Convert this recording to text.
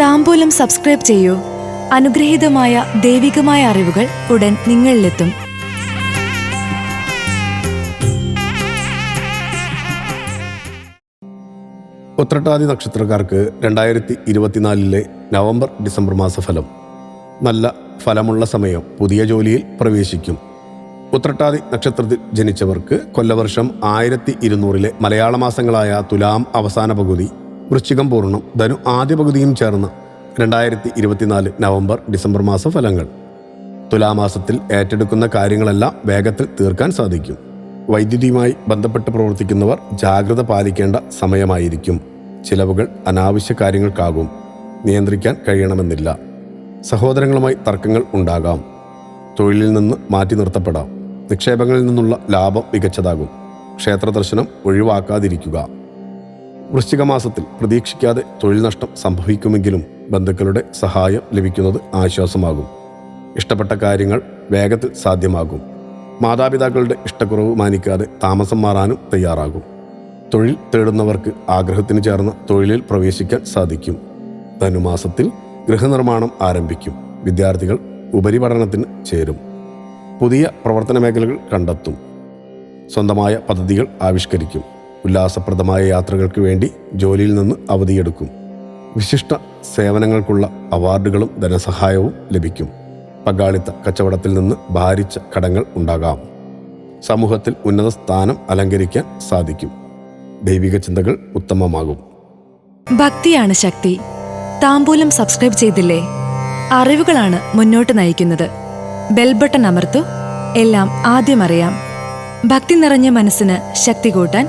താമ്പൂലം subscribe ചെയ്യൂ. അനുഗ്രഹീതമായ ദൈവികമായ അറിവുകൾ ഉടൻ നിങ്ങളിലെത്തും. ഉത്രട്ടാതി നക്ഷത്രക്കാർക്ക് രണ്ടായിരത്തി ഇരുപത്തിനാലിലെ നവംബർ ഡിസംബർ മാസഫലം. നല്ല ഫലമുള്ള സമയം പുതിയ ജോലിയിൽ പ്രവേശിക്കും. ഉത്രട്ടാതി നക്ഷത്രത്തിൽ ജനിച്ചവർക്ക് കൊല്ലവർഷം ആയിരത്തി ഇരുന്നൂറിലെ മലയാള മാസങ്ങളായ തുലാം അവസാന പകുതി വൃശ്ചികം പൂർണം ധനു ആദ്യ പകുതിയും ചേർന്ന രണ്ടായിരത്തി ഇരുപത്തിനാല് നവംബർ ഡിസംബർ മാസ ഫലങ്ങൾ. തുലാമാസത്തിൽ ഏറ്റെടുക്കുന്ന കാര്യങ്ങളെല്ലാം വേഗത്തിൽ തീർക്കാൻ സാധിക്കും. വൈദ്യുതിയുമായി ബന്ധപ്പെട്ട് പ്രവർത്തിക്കുന്നവർ ജാഗ്രത പാലിക്കേണ്ട സമയമായിരിക്കും. ചിലവുകൾ അനാവശ്യ കാര്യങ്ങൾക്കാകും. നിയന്ത്രിക്കാൻ കഴിയണമെന്നില്ല. സഹോദരങ്ങളുമായി തർക്കങ്ങൾ ഉണ്ടാകാം. തൊഴിലിൽ നിന്ന് മാറ്റി നിർത്തപ്പെടാം. നിക്ഷേപങ്ങളിൽ നിന്നുള്ള ലാഭം മികച്ചതാകും. ക്ഷേത്ര ദർശനം ഒഴിവാക്കാതിരിക്കുക. വൃശ്ചിക മാസത്തിൽ പ്രതീക്ഷിക്കാതെ തൊഴിൽ നഷ്ടം സംഭവിക്കുമെങ്കിലും ബന്ധുക്കളുടെ സഹായം ലഭിക്കുന്നത് ആശ്വാസമാകും. ഇഷ്ടപ്പെട്ട കാര്യങ്ങൾ വേഗത്തിൽ സാധ്യമാകും. മാതാപിതാക്കളുടെ ഇഷ്ടക്കുറവ് മാനിക്കാതെ താമസം മാറാനും തയ്യാറാകും. തൊഴിൽ തേടുന്നവർക്ക് ആഗ്രഹത്തിന് ചേർന്ന തൊഴിലിൽ പ്രവേശിക്കാൻ സാധിക്കും. ധനുമാസത്തിൽ ഗൃഹനിർമ്മാണം ആരംഭിക്കും. വിദ്യാർത്ഥികൾ ഉപരിപഠനത്തിന് ചേരും. പുതിയ പ്രവർത്തന മേഖലകൾ കണ്ടെത്തും. സ്വന്തമായ പദ്ധതികൾ ആവിഷ്കരിക്കും. ഉല്ലാസപ്രദമായ യാത്രകൾക്ക് വേണ്ടി ജോലിയിൽ നിന്ന് അവധിയെടുക്കും. വിശിഷ്ട സേവനങ്ങൾക്കുള്ള അവാർഡുകളും ധനസഹായവും ലഭിക്കും. പങ്കാളിത്ത കച്ചവടത്തിൽ നിന്ന് ഭാരിച്ച കടങ്ങൾ ഉണ്ടാകാം. സമൂഹത്തിൽ ഉന്നത സ്ഥാനം അലങ്കരിക്കാൻ സാധിക്കും. ദൈവിക ചിന്തകൾ ഉത്തമമാകും. ഭക്തിയാണ് ശക്തി. താമ്പൂലം സബ്സ്ക്രൈബ് ചെയ്തില്ലേ? അറിവുകളാണ് മുന്നോട്ട് നയിക്കുന്നത്. ബെൽബട്ടൺ അമർത്തു. എല്ലാം ആദ്യം അറിയാം. ഭക്തി നിറഞ്ഞ മനസ്സിന് ശക്തി കൂട്ടാൻ